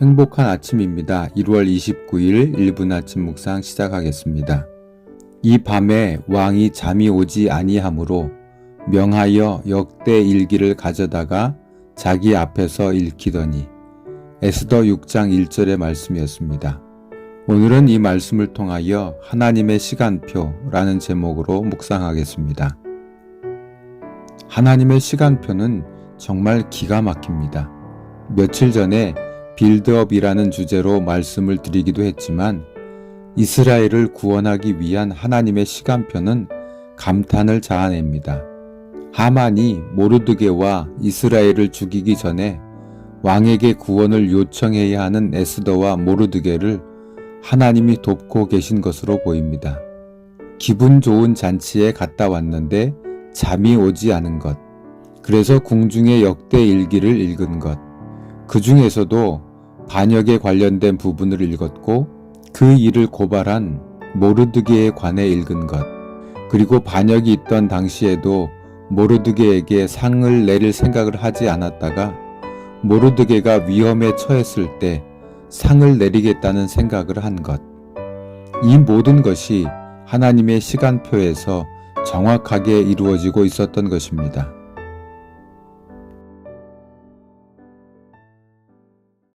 행복한 아침입니다. 1월 29일 1분 아침 묵상 시작하겠습니다. 이 밤에 왕이 잠이 오지 아니하므로 명하여 역대 일기를 가져다가 자기 앞에서 읽히더니 에스더 6장 1절의 말씀이었습니다. 오늘은 이 말씀을 통하여 하나님의 시간표라는 제목으로 묵상하겠습니다. 하나님의 시간표는 정말 기가 막힙니다. 며칠 전에 빌드업이라는 주제로 말씀을 드리기도 했지만 이스라엘을 구원하기 위한 하나님의 시간표는 감탄을 자아냅니다. 하만이 모르드게와 이스라엘을 죽이기 전에 왕에게 구원을 요청해야 하는 에스더와 모르드게를 하나님이 돕고 계신 것으로 보입니다. 기분 좋은 잔치에 갔다 왔는데 잠이 오지 않은 것. 그래서 궁중의 역대 일기를 읽은 것. 그 중에서도 반역에 관련된 부분을 읽었고 그 일을 고발한 모르드게에 관해 읽은 것. 그리고 반역이 있던 당시에도 모르드게에게 상을 내릴 생각을 하지 않았다가 모르드게가 위험에 처했을 때 상을 내리겠다는 생각을 한 것. 이 모든 것이 하나님의 시간표에서 정확하게 이루어지고 있었던 것입니다.